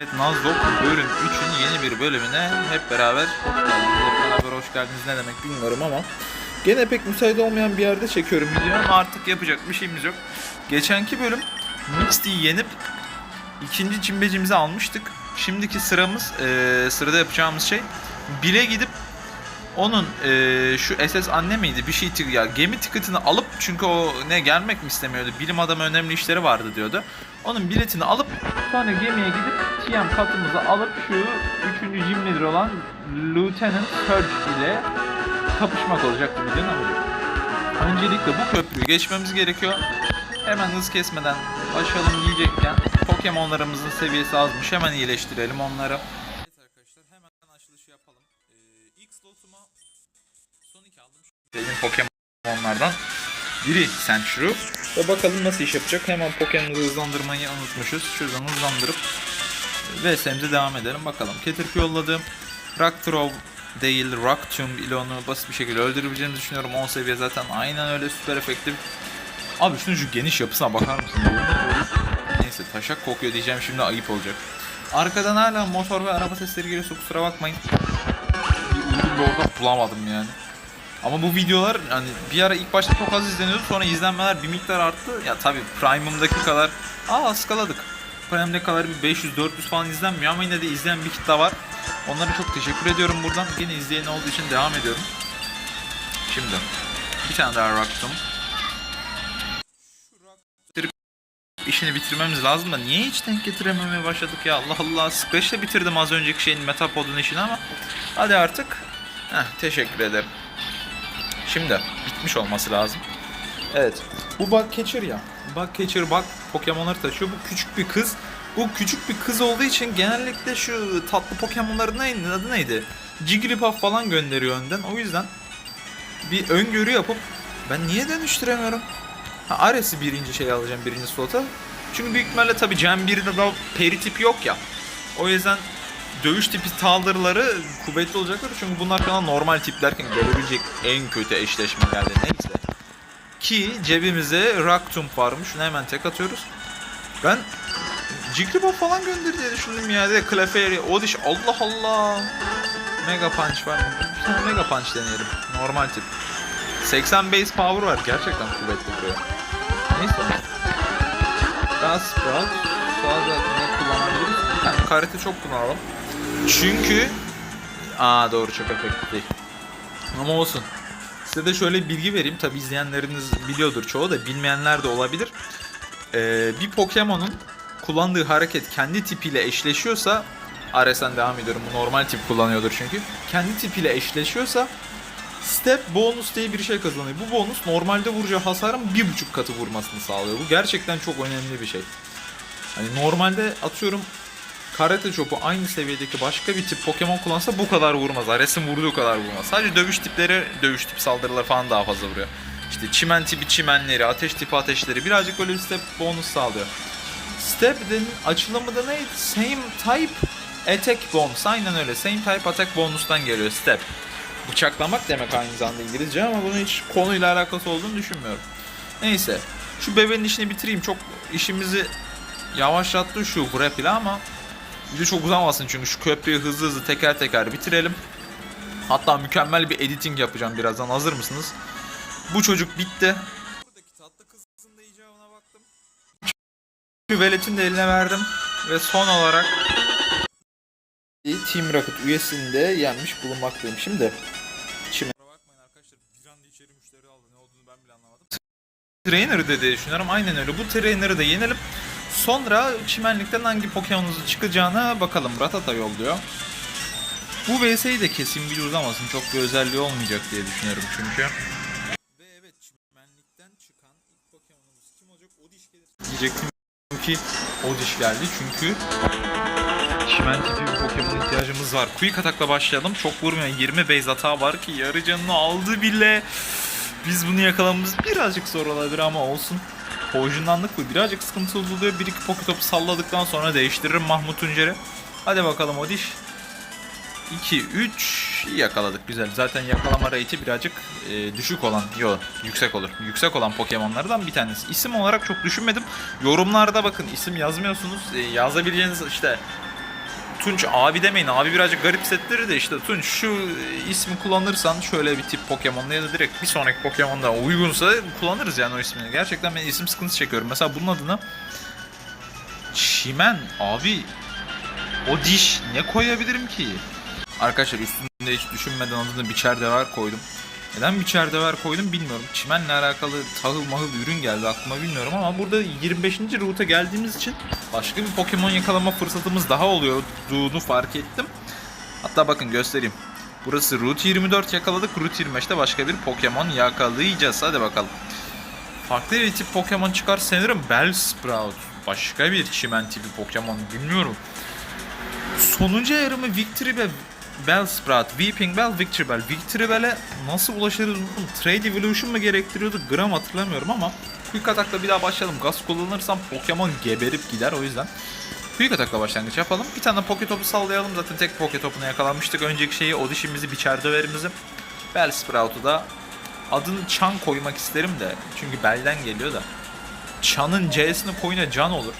Evet, Nazlok bölüm 3'ün yeni bir bölümüne hep beraber hoş geldiniz. Hep hoş geldiniz ne demek bilmiyorum ama gene pek müsait olmayan bir yerde çekiyorum video ama artık yapacak bir şeyimiz yok. Geçenki bölüm Mixed'i yenip ikinci cimbecimizi almıştık. Şimdiki sıramız, eee, sırada yapacağımız şey bile gidip onun eee, şu SS anne miydi bir şey ya gemi tiketini alıp çünkü o ne gelmek mi istemiyordu bilim adamı önemli işleri vardı diyordu. Onun biletini alıp sonra gemiye gidip TM katımızı alıp şu 3. Jim Leader olan Lieutenant Surge ile kapışmak olacak bu videonun. Öncelikle bu köprüyü geçmemiz gerekiyor. Hemen hız kesmeden başlayalım diyecekken Pokemon'larımızın seviyesi azmış. Hemen iyileştirelim onları. Benim Pokemon'lardan biri Sandshrew. Ve bakalım nasıl iş yapacak. Hemen Pokemon'u hızlandırmayı unutmuşuz. Şuradan hızlandırıp VS'mize devam edelim. Bakalım. Caterpie yolladım. Rock Throw değil Rock Tomb ile onu basit bir şekilde öldürebileceğini düşünüyorum. 10 seviye zaten aynen öyle süper efektif. Abi şunun şu geniş yapısına bakar mısın? Neyse taşak kokuyor diyeceğim şimdi ayıp olacak. Arkadan hala motor ve araba sesleri geliyorsa kusura bakmayın. Bir uygun bulamadım yani. Ama bu videolar hani bir ara ilk başta çok az izleniyordu sonra izlenmeler bir miktar arttı. Ya tabi Prime'ımdaki kadar aa ıskaladık. Prime'deki kadar bir 500-400 falan izlenmiyor ama yine de izleyen bir kitle var. Onlara çok teşekkür ediyorum buradan. Yine izleyen olduğu için devam ediyorum. Şimdi bir tane daha raktım. işini bitirmemiz lazım da niye hiç denk getirememeye başladık ya Allah Allah Splash'le bitirdim az önceki şeyin Metapod'un işini ama hadi artık Heh, teşekkür ederim şimdi bitmiş olması lazım. Evet. Bu bug catcher ya. Bug catcher bug. Pokemon'ları taşıyor. Bu küçük bir kız. Bu küçük bir kız olduğu için genellikle şu tatlı Pokemon'ların neydi adı neydi? Jigglypuff falan gönderiyor önden. O yüzden bir öngörü yapıp ben niye dönüştüremiyorum? Ha, Ares'i birinci şey alacağım birinci slota. Çünkü büyük ihtimalle tabii Gen 1'de daha peri tipi yok ya. O yüzden dövüş tipi saldırıları kuvvetli olacaktır. Çünkü bunlar falan normal tiplerken gelebilecek en kötü eşleşmelerden neyse. Ki cebimize Rock Tomb varmış. Şunu hemen tek atıyoruz. Ben Jigglypuff falan gönder diye düşündüm ya. De Clefairy, Odish Allah Allah. Mega Punch var. Bir tane Mega Punch deneyelim. Normal tip. 80 base power var. Gerçekten kuvvetli buraya. Neyse. Daha Sprout. Fazla ne kullanabiliriz? Yani karate çok kullanalım. Çünkü Aa doğru çok efektif değil. Ama olsun. Size de şöyle bilgi vereyim. Tabi izleyenleriniz biliyordur çoğu da bilmeyenler de olabilir. Ee, bir Pokemon'un kullandığı hareket kendi tipiyle eşleşiyorsa Ares'ten devam ediyorum. Bu normal tip kullanıyordur çünkü. Kendi tipiyle eşleşiyorsa Step bonus diye bir şey kazanıyor. Bu bonus normalde vuracağı hasarın bir buçuk katı vurmasını sağlıyor. Bu gerçekten çok önemli bir şey. Hani normalde atıyorum karate chopu aynı seviyedeki başka bir tip Pokemon kullansa bu kadar vurmaz. Ares'in vurduğu kadar vurmaz. Sadece dövüş tipleri, dövüş tip saldırıları falan daha fazla vuruyor. İşte çimen tipi çimenleri, ateş tipi ateşleri birazcık böyle bir step bonus sağlıyor. Step'in açılımı da neydi? Same type attack bonus. Aynen öyle. Same type attack bonus'tan geliyor step bıçaklamak demek aynı zamanda İngilizce ama bunun hiç konuyla alakası olduğunu düşünmüyorum. Neyse. Şu bebeğin işini bitireyim. Çok işimizi yavaşlattı şu rap ile ama video çok uzamasın çünkü şu köprüyü hızlı hızlı teker teker bitirelim. Hatta mükemmel bir editing yapacağım birazdan. Hazır mısınız? Bu çocuk bitti. Buradaki tatlı kızın icabına baktım. Veletin de eline verdim. Ve son olarak Team Rocket üyesini de yenmiş bulunmaktayım. Şimdi Çime... bakmayın. Trainer de diye düşünüyorum. Aynen öyle. Bu Trainer'ı da yenelim. Sonra çimenlikten hangi Pokemon'unuzu çıkacağına bakalım. Ratata yolluyor. Bu VS'yi de kesin bir uzamasın. Çok bir özelliği olmayacak diye düşünüyorum çünkü. Ve evet çimenlikten çıkan ilk Pokemon'umuz kim olacak? Odish gelir. Diyecektim ki Odish geldi çünkü Çimen tipi bir Pokemon ihtiyacımız var. Quick Attack'la başlayalım. Çok vurmuyor. 20 base hata var ki yarı canını aldı bile. Biz bunu yakalamamız birazcık zor olabilir ama olsun. Poisonlandık bu. Birazcık sıkıntı oluyor. Bir iki Poketopu salladıktan sonra değiştiririm Mahmut Tuncer'i. Hadi bakalım Odiş. 2, 3 yakaladık. Güzel. Zaten yakalama rate'i birazcık e, düşük olan, yok yüksek olur. Yüksek olan Pokemon'lardan bir tanesi. İsim olarak çok düşünmedim. Yorumlarda bakın isim yazmıyorsunuz. E, yazabileceğiniz işte Tunç abi demeyin. Abi birazcık garip hissettirir de işte Tunç şu ismi kullanırsan şöyle bir tip Pokemon'da ya da direkt bir sonraki Pokemon'da uygunsa kullanırız yani o ismini. Gerçekten ben isim sıkıntısı çekiyorum. Mesela bunun adına Çimen abi o diş ne koyabilirim ki? Arkadaşlar üstünde hiç düşünmeden adını biçer dever koydum. Neden biçer dever koydum bilmiyorum. Çimenle alakalı tahıl mahıl ürün geldi aklıma bilmiyorum ama burada 25. ruta geldiğimiz için başka bir Pokemon yakalama fırsatımız daha oluyorduğunu fark ettim. Hatta bakın göstereyim. Burası Route 24 yakaladık. Route 25'te başka bir Pokemon yakalayacağız. Hadi bakalım. Farklı bir tip Pokemon çıkar sanırım. Bellsprout. Başka bir çimen tipi Pokemon bilmiyorum. Sonuncu yarımı Victory ve Bellsprout, Weeping Bell, Victory Bell. Victory Bell'e nasıl ulaşırız. Trade Evolution mu gerektiriyordu? Gram hatırlamıyorum ama Quick Attack'la bir daha başlayalım. Gaz kullanırsam Pokemon geberip gider o yüzden. Quick Attack'la başlangıç yapalım. Bir tane Poké Topu sallayalım. Zaten tek Poké Topu'na yakalanmıştık. Önceki şeyi Odish'imizi, biçer döverimizi. Bellsprout'u da adını Chan koymak isterim de. Çünkü Bell'den geliyor da. Chan'ın C'sini koyuna Can olur.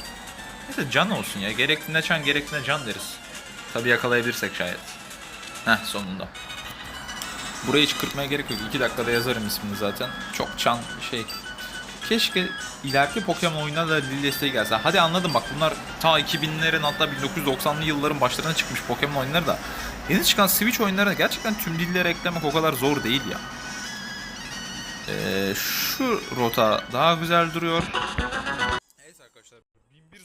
Neyse Can olsun ya. Gerektiğinde Chan, gerektiğinde Can deriz. Tabi yakalayabilirsek şayet. Heh sonunda. Burayı hiç kırpmaya gerek yok. 2 dakikada yazarım ismini zaten. Çok Chan şey. Keşke ileriki Pokemon oyununa da dil desteği gelse. Hadi anladım bak bunlar ta 2000'lerin hatta 1990'lı yılların başlarına çıkmış Pokemon oyunları da. Yeni çıkan Switch oyunlarına gerçekten tüm dilleri eklemek o kadar zor değil ya. Ee, şu rota daha güzel duruyor. Evet arkadaşlar 1001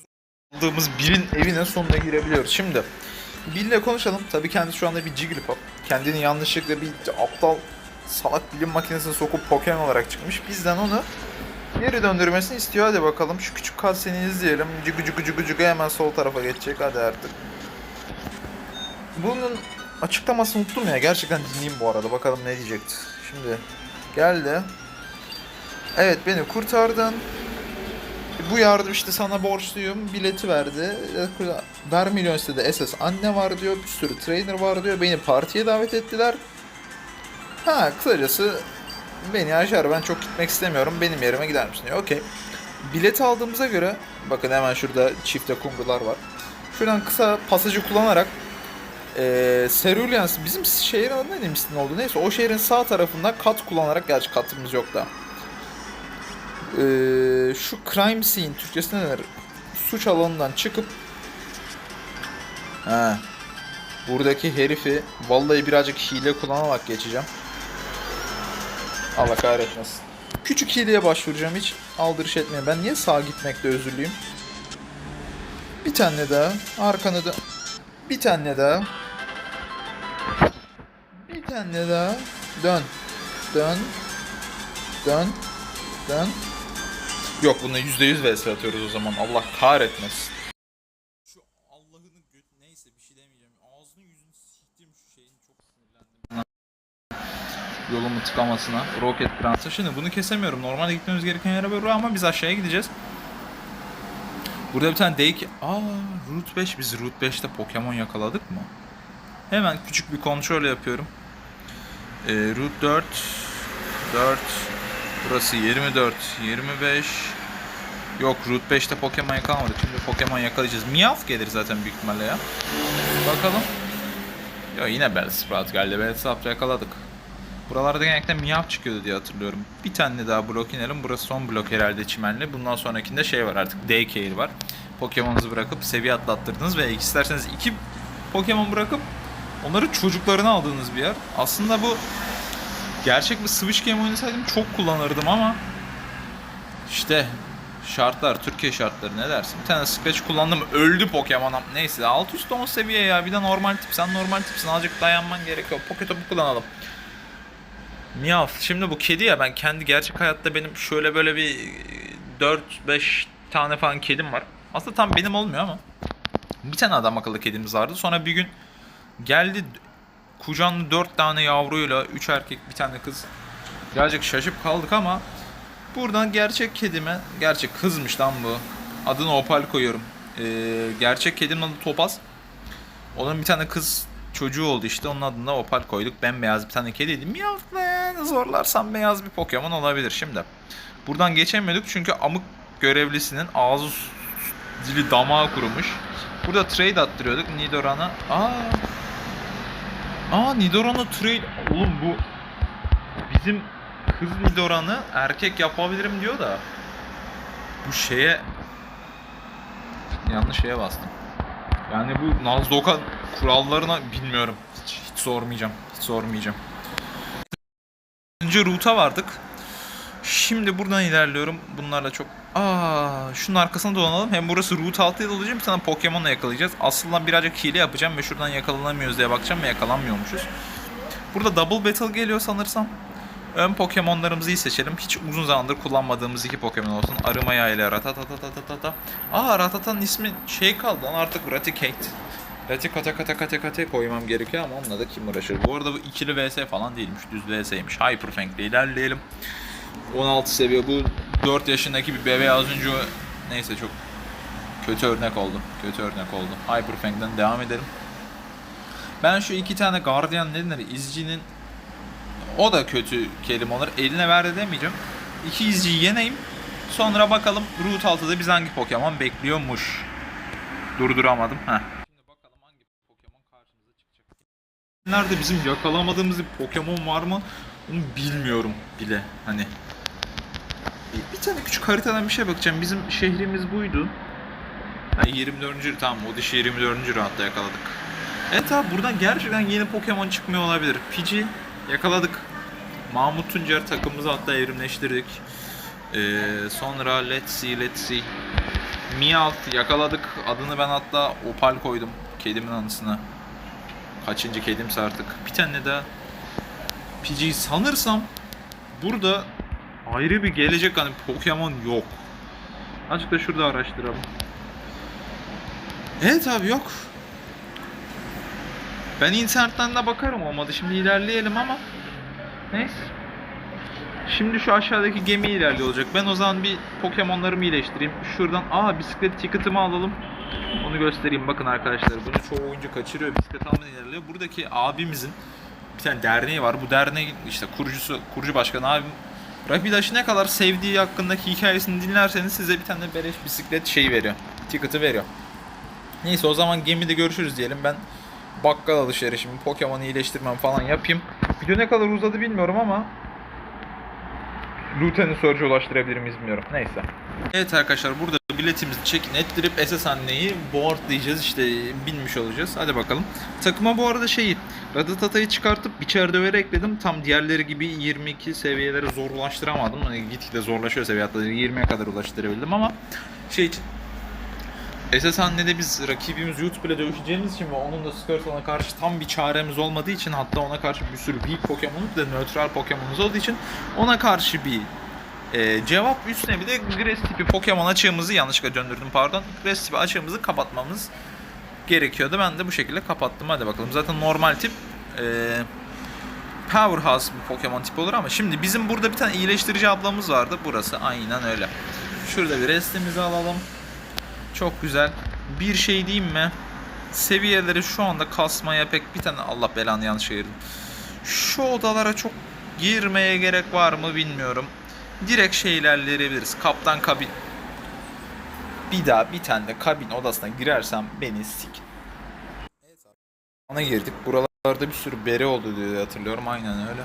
aldığımız birin evine sonuna girebiliyoruz. Şimdi Bill'le konuşalım. Tabii kendisi şu anda bir Jigglypuff. Kendini yanlışlıkla bir aptal salak bilim makinesine sokup Pokemon olarak çıkmış. Bizden onu geri döndürmesini istiyor. Hadi bakalım şu küçük cutscene'i izleyelim. Cıgı cıgı cıgı cıgı hemen sol tarafa geçecek. Hadi artık. Bunun açıklamasını unuttum ya. Gerçekten dinleyeyim bu arada. Bakalım ne diyecekti. Şimdi geldi. Evet beni kurtardın. Bu yardım işte sana borçluyum. Bileti verdi. Vermilyon sitede SS anne var diyor. Bir sürü trainer var diyor. Beni partiye davet ettiler. Ha kısacası beni aşar ben çok gitmek istemiyorum. Benim yerime gider misin diyor. Okey. Bileti aldığımıza göre bakın hemen şurada çifte kumrular var. Şuradan kısa pasajı kullanarak eee Ceruleans bizim şehrin adı ne demiştin oldu neyse o şehrin sağ tarafından kat kullanarak gerçi katımız yok da Eee, şu crime scene Türkçesi ne denir? Suç alanından çıkıp He. Buradaki herifi vallahi birazcık hile kullanarak geçeceğim. Allah kahretmesin. Küçük hileye başvuracağım hiç aldırış etmeyin. Ben niye sağa gitmekte özürlüyüm? Bir tane daha. Arkanı da. Bir tane daha. Bir tane daha. Dön. Dön. Dön. Dön. Yok buna %100 vs atıyoruz o zaman. Allah kahretmesin. Şu Allah'ını göt neyse bir şey demeyeceğim. Ağzını yüzünü siktim şu şeyin çok sinirlendim. Yolumu tıkamasına. Rocket Prance'a. Şimdi bunu kesemiyorum. Normalde gitmemiz gereken yere böyle ama biz aşağıya gideceğiz. Burada bir tane Dake... Aa Route 5. Biz Route 5'te Pokemon yakaladık mı? Hemen küçük bir kontrol yapıyorum. Ee, Route 4 4 Burası 24 25 Yok Route 5'te Pokemon yakalamadık. Şimdi Pokemon yakalayacağız. Meowth gelir zaten büyük ihtimalle ya. Bakalım. Ya yine Bellsprout geldi. Bellsprout'u yakaladık. Buralarda genellikle Meowth çıkıyordu diye hatırlıyorum. Bir tane daha blok inelim. Burası son blok herhalde çimenli. Bundan sonrakinde şey var artık. Daycare var. Pokemon'unuzu bırakıp seviye atlattırdınız ve isterseniz iki Pokemon bırakıp onları çocuklarına aldığınız bir yer. Aslında bu gerçek bir Switch game oynasaydım çok kullanırdım ama işte şartlar, Türkiye şartları ne dersin? Bir tane Scratch kullandım öldü Pokemon. Neyse alt üst 10 seviye ya bir de normal tip. Sen normal tipsin azıcık dayanman gerekiyor. Poketop'u kullanalım. Meowth. Şimdi bu kedi ya ben kendi gerçek hayatta benim şöyle böyle bir 4-5 tane falan kedim var. Aslında tam benim olmuyor ama. Bir tane adam akıllı kedimiz vardı. Sonra bir gün geldi kucağında 4 tane yavruyla 3 erkek bir tane kız. Birazcık şaşıp kaldık ama buradan gerçek kedime, gerçek kızmış lan bu. Adını Opal koyuyorum. Ee, gerçek kedimin adı Topaz. Onun bir tane kız çocuğu oldu işte. Onun adına Opal koyduk. Bembeyaz bir tane kediydi. Miyavla yani zorlarsam beyaz bir Pokemon olabilir şimdi. Buradan geçemiyorduk çünkü amık görevlisinin ağzı dili damağı kurumuş. Burada trade attırıyorduk Nidoran'a. Aa. Aa Nidoran'a trade. Oğlum bu bizim kız Nidoran'ı erkek yapabilirim diyor da bu şeye yanlış şeye bastım. Yani bu Nazdoka kurallarına bilmiyorum. Hiç, hiç sormayacağım. Hiç sormayacağım. Önce root'a vardık. Şimdi buradan ilerliyorum. Bunlarla çok... Aa, şunun arkasına dolanalım. Hem burası route 6'ya dolacağım. Bir tane Pokemon'la yakalayacağız. Aslında birazcık hile yapacağım ve şuradan yakalanamıyoruz diye bakacağım ve yakalanmıyormuşuz. Burada Double Battle geliyor sanırsam. Ön Pokemon'larımızı iyi seçelim. Hiç uzun zamandır kullanmadığımız iki Pokemon olsun. Arımaya ile Ratatatatata. Aa Ratata'nın ismi şey kaldı lan artık Raticate. Raticata kata kata kata koymam gerekiyor ama onunla da kim uğraşır. Bu arada bu ikili vs falan değilmiş. Düz vs'ymiş. Hyperfang ile ilerleyelim. 16 seviye bu 4 yaşındaki bir bebe az önce neyse çok kötü örnek oldu. Kötü örnek oldu. Hyperfang'den devam edelim. Ben şu iki tane Guardian ne denir? İzcinin o da kötü kelime olur. Eline ver de demeyeceğim. İki izciyi yeneyim. Sonra bakalım Route 6'da biz hangi Pokemon bekliyormuş. Durduramadım. Heh. Şimdi bakalım hangi Pokemon karşımıza çıkacak. Nerede bizim yakalamadığımız bir Pokemon var mı? Onu bilmiyorum bile. Hani bir, bir tane küçük haritadan bir şey bakacağım. Bizim şehrimiz buydu. Ha, 24. tamam o dişi 24. rahatta yakaladık. Evet abi buradan gerçekten yeni Pokemon çıkmıyor olabilir. Pidgey yakaladık. Mahmut Tuncer takımımızı hatta evrimleştirdik. Ee, sonra Let's See Let's See. Meowth yakaladık. Adını ben hatta Opal koydum. Kedimin anısına. Kaçıncı kedimse artık. Bir tane daha Pidgey sanırsam burada ayrı bir gelecek hani Pokemon yok. Azıcık da şurada araştıralım. Evet abi yok. Ben internetten de bakarım olmadı. Şimdi ilerleyelim ama. Neyse. Şimdi şu aşağıdaki gemi ilerliyor olacak. Ben o zaman bir Pokemon'larımı iyileştireyim. Şuradan aa bisiklet ticket'ımı alalım. Onu göstereyim bakın arkadaşlar. Bunu çoğu oyuncu kaçırıyor. Bisiklet almadan ilerliyor. Buradaki abimizin bir tane derneği var. Bu derneğin işte kurucusu, kurucu başkanı abim Rapidaş'ı ne kadar sevdiği hakkındaki hikayesini dinlerseniz size bir tane beleş bisiklet şeyi veriyor. Ticket'ı veriyor. Neyse o zaman gemide görüşürüz diyelim. Ben bakkal alışverişimi, Pokemon iyileştirmem falan yapayım. Video ne kadar uzadı bilmiyorum ama Luten'i Surge'a ulaştırabilir miyiz bilmiyorum. Neyse. Evet arkadaşlar burada biletimizi check-in ettirip SS anneyi boardlayacağız işte binmiş olacağız. Hadi bakalım. Takıma bu arada şeyi Ratatata'yı çıkartıp biçer döveri ekledim. Tam diğerleri gibi 22 seviyelere zorlaştıramadım. Hani gitgide zorlaşıyor seviye hatta 20'ye kadar ulaştırabildim ama şey için SS Anne'de biz rakibimiz YouTube ile dövüşeceğimiz için ve onun da Squirtle'a karşı tam bir çaremiz olmadığı için hatta ona karşı bir sürü weak Pokemon'umuz da nötral Pokemon'umuz olduğu için ona karşı bir e, cevap üstüne bir de Grass tipi Pokemon açığımızı yanlışlıkla döndürdüm pardon. Grass tipi açığımızı kapatmamız gerekiyordu. Ben de bu şekilde kapattım. Hadi bakalım. Zaten normal tip e, Powerhouse bir Pokemon tipi olur ama şimdi bizim burada bir tane iyileştirici ablamız vardı. Burası aynen öyle. Şurada bir restimizi alalım. Çok güzel. Bir şey diyeyim mi? Seviyeleri şu anda kasmaya pek bir tane Allah belanı yanlış ayırdım. Şu odalara çok girmeye gerek var mı bilmiyorum. Direkt şey ilerleyebiliriz. Kaptan kabin. Bir daha bir tane de kabin odasına girersem beni sik. Ona girdik. Buralarda bir sürü bere oldu diye hatırlıyorum. Aynen öyle.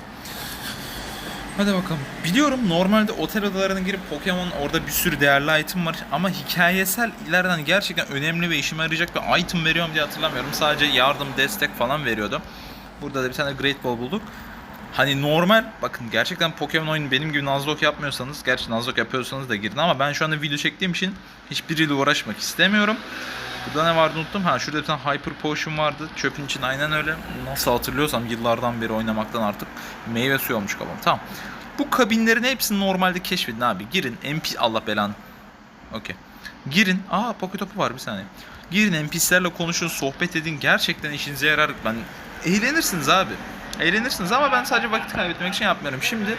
Hadi bakalım. Biliyorum normalde otel odalarına girip Pokemon orada bir sürü değerli item var ama hikayesel ileriden gerçekten önemli ve işime yarayacak bir item veriyorum diye hatırlamıyorum. Sadece yardım, destek falan veriyordu. Burada da bir tane Great Ball bulduk. Hani normal bakın gerçekten Pokemon oyunu benim gibi Nuzlocke yapmıyorsanız gerçi Nuzlocke yapıyorsanız da girin ama ben şu anda video çektiğim için hiçbiriyle uğraşmak istemiyorum. Burada ne vardı unuttum. Ha şurada bir tane Hyper Potion vardı. Çöpün için aynen öyle. Nasıl hatırlıyorsam yıllardan beri oynamaktan artık meyve suyu olmuş kafam. Tamam. Bu kabinlerin hepsini normalde keşfedin abi. Girin NP Allah belanı. Okey. Girin. Aa Poké topu var bir saniye. Girin NPC'lerle konuşun, sohbet edin. Gerçekten işinize yarar. Ben eğlenirsiniz abi. Eğlenirsiniz ama ben sadece vakit kaybetmek için yapmıyorum. Şimdi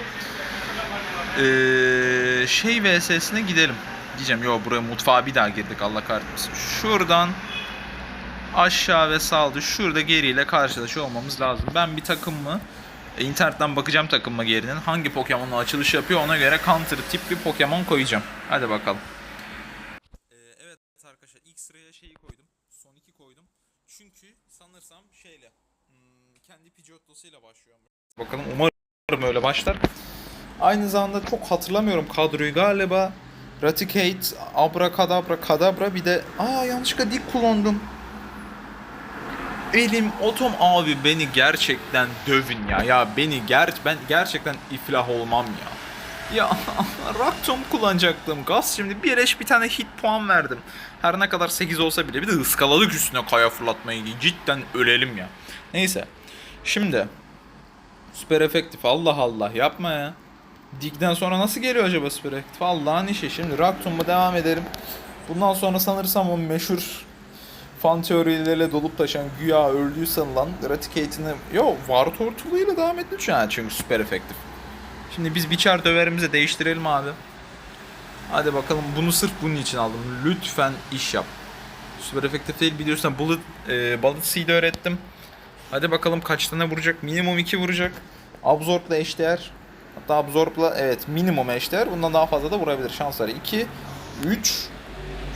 eee, şey VS'sine gidelim. Diyeceğim yo buraya mutfağa bir daha girdik Allah kahretmesin. Şuradan aşağı ve sağda şurada geriyle karşılaşıyor olmamız lazım. Ben bir takım mı e, internetten bakacağım takım mı gerinin hangi Pokemon'la açılış yapıyor ona göre counter tip bir Pokemon koyacağım. Hadi bakalım. Ee, evet arkadaşlar ilk sıraya şeyi koydum. Son 2 koydum. Çünkü sanırsam şeyle hmm, kendi Pidgeotto'suyla başlıyor. Bakalım umarım öyle başlar. Aynı zamanda çok hatırlamıyorum kadroyu galiba. Raticate, Abracadabra, Kadabra bir de aa yanlışlıkla dik kullandım. Elim otom abi beni gerçekten dövün ya. Ya beni ger ben gerçekten iflah olmam ya. Ya Raktom kullanacaktım. Gaz şimdi bir eş bir tane hit puan verdim. Her ne kadar 8 olsa bile bir de ıskaladık üstüne kaya fırlatmayı. Cidden ölelim ya. Neyse. Şimdi süper efektif Allah Allah yapma ya. Dig'den sonra nasıl geliyor acaba efektif? Allah'ın işi. Şimdi Raktom'a devam edelim. Bundan sonra sanırsam o meşhur fan teorileriyle dolup taşan güya öldüğü sanılan Raticate'ini yo var tortuluyla devam etmiş şu çünkü süper efektif. Şimdi biz biçer döverimizi değiştirelim abi. Hadi bakalım bunu sırf bunun için aldım. Lütfen iş yap. Süper efektif değil biliyorsun bullet, e, bullet seed öğrettim. Hadi bakalım kaç tane vuracak? Minimum 2 vuracak. Absorb'la eşdeğer. Hatta Absorb'la evet minimum eşdeğer. Bundan daha fazla da vurabilir. Şansları 2, 3.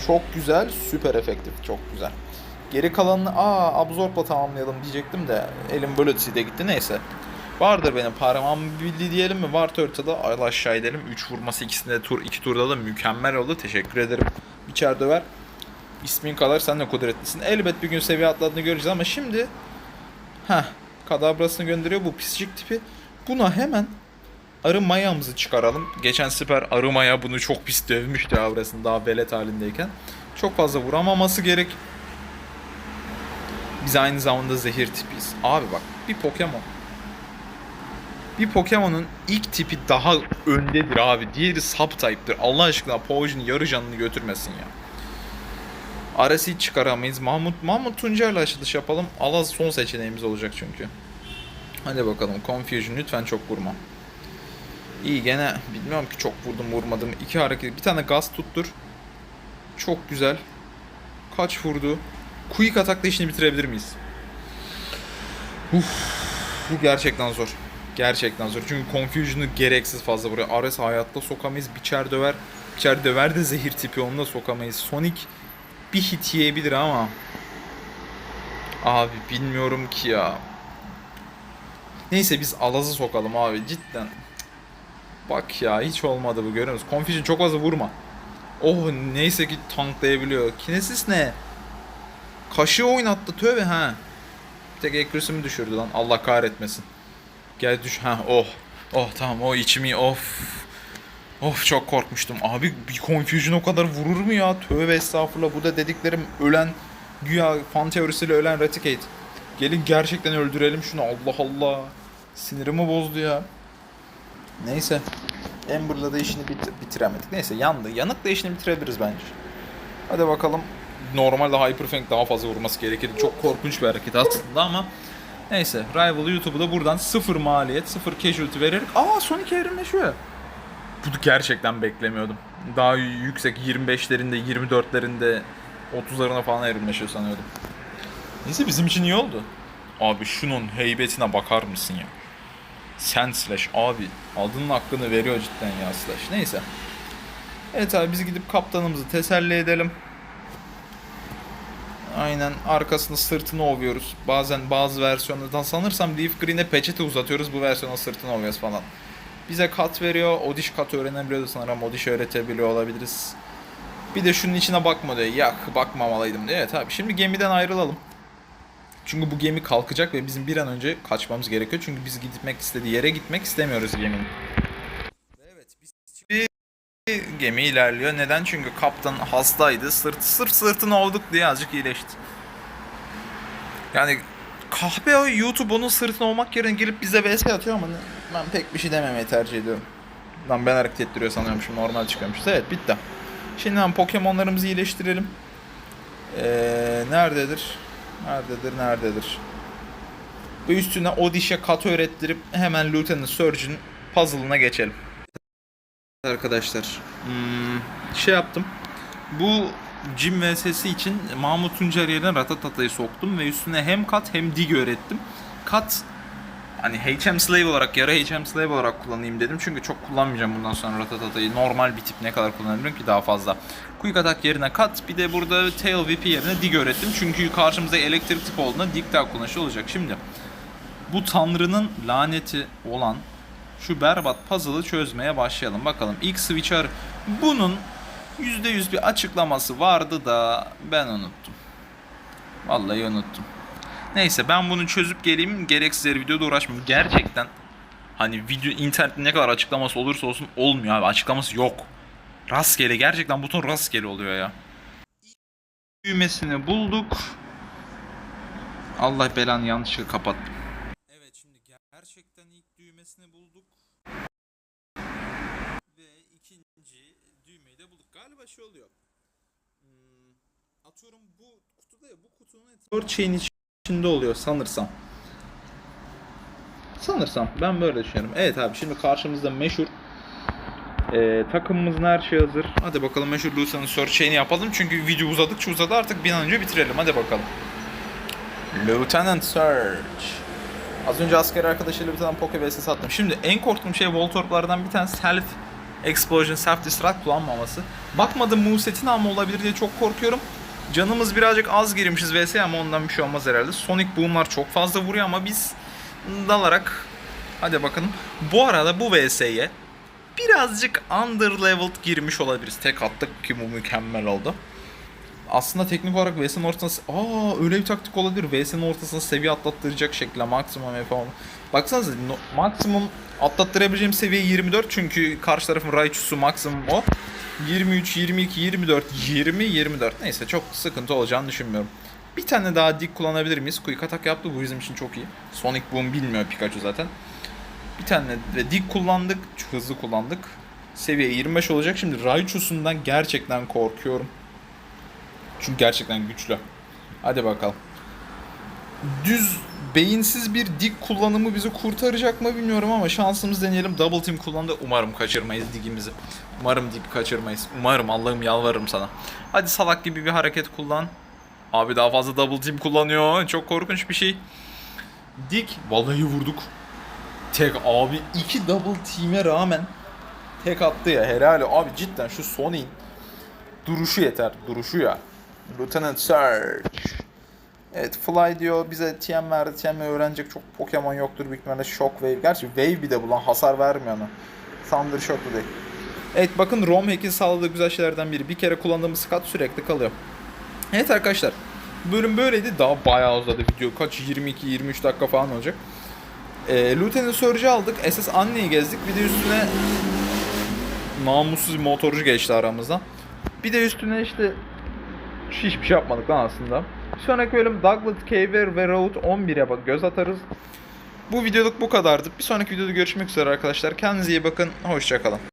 Çok güzel. Süper efektif. Çok güzel. Geri kalanını aa Absorb'la tamamlayalım diyecektim de elim Bullet'e gitti. Neyse. Vardır benim parmağım bildi diyelim mi? Var Turtle'da al aşağı edelim. 3 vurması ikisinde tur 2 turda da mükemmel oldu. Teşekkür ederim. İçer döver. İsmin kadar sen de kudretlisin. Elbet bir gün seviye atladığını göreceğiz ama şimdi Heh, kadabrasını gönderiyor bu piscik tipi. Buna hemen arı mayamızı çıkaralım. Geçen sefer arı maya bunu çok pis dövmüştü avrasını daha velet halindeyken. Çok fazla vuramaması gerek. Biz aynı zamanda zehir tipiyiz. Abi bak bir Pokemon. Bir Pokemon'un ilk tipi daha öndedir abi. Diğeri subtype'dır. Allah aşkına Poison yarı canını götürmesin ya. Arası hiç çıkaramayız. Mahmut Mahmut Tuncer'le açılış yapalım. Alaz son seçeneğimiz olacak çünkü. Hadi bakalım. Confusion lütfen çok vurma. İyi gene bilmiyorum ki çok vurdum vurmadım. İki hareket. Bir tane gaz tuttur. Çok güzel. Kaç vurdu? Quick atakla işini bitirebilir miyiz? Uf, bu gerçekten zor. Gerçekten zor. Çünkü Confusion'u gereksiz fazla vuruyor. Ares hayatta sokamayız. Biçer döver. Biçer döver de zehir tipi onu da sokamayız. Sonic bir hit yiyebilir ama abi bilmiyorum ki ya. Neyse biz Alaz'ı sokalım abi cidden. Bak ya hiç olmadı bu görüyor musun? Confusion çok fazla vurma. Oh neyse ki tanklayabiliyor. Kinesis ne? Kaşı oynattı tövbe ha. Bir tek accuracy'mi düşürdü lan. Allah kahretmesin. Gel düş ha oh. Oh tamam o içimi of. Of çok korkmuştum. Abi bir Confusion o kadar vurur mu ya? Tövbe estağfurullah. Bu da dediklerim ölen güya fan teorisiyle ölen Raticate. Gelin gerçekten öldürelim şunu. Allah Allah. Sinirimi bozdu ya. Neyse. Amber'la da işini bit- bitiremedik. Neyse yandı. Yanık da işini bitirebiliriz bence. Hadi bakalım. Normalde Hyperfang daha fazla vurması gerekirdi. Çok korkunç bir hareket aslında ama Neyse. Rival YouTube'u da buradan sıfır maliyet, sıfır casualty vererek Aa Sonic evrimleşiyor. Bunu gerçekten beklemiyordum. Daha yüksek 25'lerinde, 24'lerinde, 30'larına falan evrimleşiyor sanıyordum. Neyse bizim için iyi oldu. Abi şunun heybetine bakar mısın ya? Sen Slash abi adının hakkını veriyor cidden ya Slash. Neyse. Evet abi biz gidip kaptanımızı teselli edelim. Aynen arkasını sırtını ovuyoruz. Bazen bazı versiyonlardan sanırsam Leaf Green'e peçete uzatıyoruz bu versiyona sırtını ovuyoruz falan. Bize kat veriyor. Odish kat öğrenebiliyordu sanırım. Odish öğretebiliyor olabiliriz. Bir de şunun içine bakma diyor. Yak bakmamalıydım diyor. Evet abi şimdi gemiden ayrılalım. Çünkü bu gemi kalkacak ve bizim bir an önce kaçmamız gerekiyor. Çünkü biz gitmek istediği yere gitmek istemiyoruz geminin. Evet biz gemi ilerliyor. Neden? Çünkü kaptan hastaydı. Sırt, sırf sırtını ovduk diye azıcık iyileşti. Yani kahpe o YouTube onun sırtına olmak yerine gelip bize vs atıyor ama ben pek bir şey dememeyi tercih ediyorum. Lan ben hareket ettiriyor sanıyorum şimdi normal çıkıyormuş. Evet bitti. Şimdi hemen Pokemon'larımızı iyileştirelim. Ee, nerededir? Nerededir? Nerededir? Ve üstüne Odish'e kat öğrettirip hemen Lieutenant Surge'ın puzzle'ına geçelim. Arkadaşlar hmm, şey yaptım. Bu Jim VS'si için Mahmut Tuncer yerine Ratatata'yı soktum ve üstüne hem kat hem dig öğrettim. Kat hani HM Slave olarak, yarı HM Slave olarak kullanayım dedim. Çünkü çok kullanmayacağım bundan sonra Ratatata'yı. Normal bir tip ne kadar kullanabilirim ki daha fazla. Quick Attack yerine kat, bir de burada Tail VP yerine dig öğrettim. Çünkü karşımızda elektrik tip olduğunda dig daha kullanışlı olacak. Şimdi bu tanrının laneti olan şu berbat puzzle'ı çözmeye başlayalım. Bakalım ilk switcher bunun %100 bir açıklaması vardı da ben unuttum. Vallahi unuttum. Neyse ben bunu çözüp geleyim. Gereksiz yere videoda uğraşmayayım. Gerçekten hani video internette ne kadar açıklaması olursa olsun olmuyor abi. Açıklaması yok. Rastgele gerçekten buton rastgele oluyor ya. Düğmesini bulduk. Allah belanı yanlışlıkla kapattım. Evet şimdi gerçekten ilk düğmesini bulduk. Ve ikinci düğmeyi de bulduk. Galiba şey oluyor. Hmm, atıyorum bu kutuda ya bu kutunun etrafı şeyin içinde oluyor sanırsam. Sanırsam ben böyle düşünüyorum. Evet abi şimdi karşımızda meşhur ee, takımımızın her şey hazır. Hadi bakalım meşhur Lucian'ın search şeyini yapalım. Çünkü video uzadıkça uzadı artık bir an önce bitirelim. Hadi bakalım. Lieutenant Search. Az önce asker arkadaşıyla bir tane Poke vs sattım. Şimdi en korktuğum şey Voltorp'lardan bir tane Self Explosion, Self Destruct kullanmaması. Bakmadım movesetini ama olabilir diye çok korkuyorum. Canımız birazcık az girmişiz vs ama ondan bir şey olmaz herhalde. Sonic Boom'lar çok fazla vuruyor ama biz dalarak hadi bakalım. Bu arada bu vs'ye birazcık underleveled girmiş olabiliriz. Tek attık ki bu mükemmel oldu. Aslında teknik olarak VS'nin ortasına... Aa öyle bir taktik olabilir. VS'nin ortasına seviye atlattıracak şekilde maksimum yapalım. Baksanıza no, maksimum atlattırabileceğim seviye 24 çünkü karşı tarafın Raichu'su maksimum o. 23, 22, 24, 20, 24. Neyse çok sıkıntı olacağını düşünmüyorum. Bir tane daha dik kullanabilir miyiz? Quick atak yaptı bu bizim için çok iyi. Sonic Boom bilmiyor Pikachu zaten. Bir tane de dik kullandık. Hızlı kullandık. Seviye 25 olacak. Şimdi Raichu'sundan gerçekten korkuyorum. Çünkü gerçekten güçlü. Hadi bakalım. Düz beyinsiz bir dik kullanımı bizi kurtaracak mı bilmiyorum ama şansımız deneyelim. Double team kullandı. Umarım kaçırmayız digimizi. Umarım dik kaçırmayız. Umarım Allah'ım yalvarırım sana. Hadi salak gibi bir hareket kullan. Abi daha fazla double team kullanıyor. Çok korkunç bir şey. Dik. Vallahi vurduk. Tek abi iki double team'e rağmen tek attı ya helal. Abi cidden şu Sonic'in duruşu yeter. Duruşu ya. Lieutenant Surge. Evet Fly diyor bize TM verdi. TM öğrenecek çok Pokemon yoktur büyük ihtimalle Shockwave. Gerçi Wave bir de bulan hasar vermiyor ama. Thunder Shock'lu değil. Evet bakın ROM hack'in sağladığı güzel şeylerden biri. Bir kere kullandığımız skat sürekli kalıyor. Evet arkadaşlar. Bölüm böyleydi. Daha bayağı uzadı video. Kaç? 22-23 dakika falan olacak. E, Lieutenant Surge'ı aldık. SS Anne'yi gezdik. Bir de üstüne namussuz bir motorcu geçti aramızdan. Bir de üstüne işte hiçbir şey yapmadık lan aslında. Bir sonraki bölüm Douglas Caver ve Route 11'e bak göz atarız. Bu videoluk bu kadardı. Bir sonraki videoda görüşmek üzere arkadaşlar. Kendinize iyi bakın. Hoşçakalın.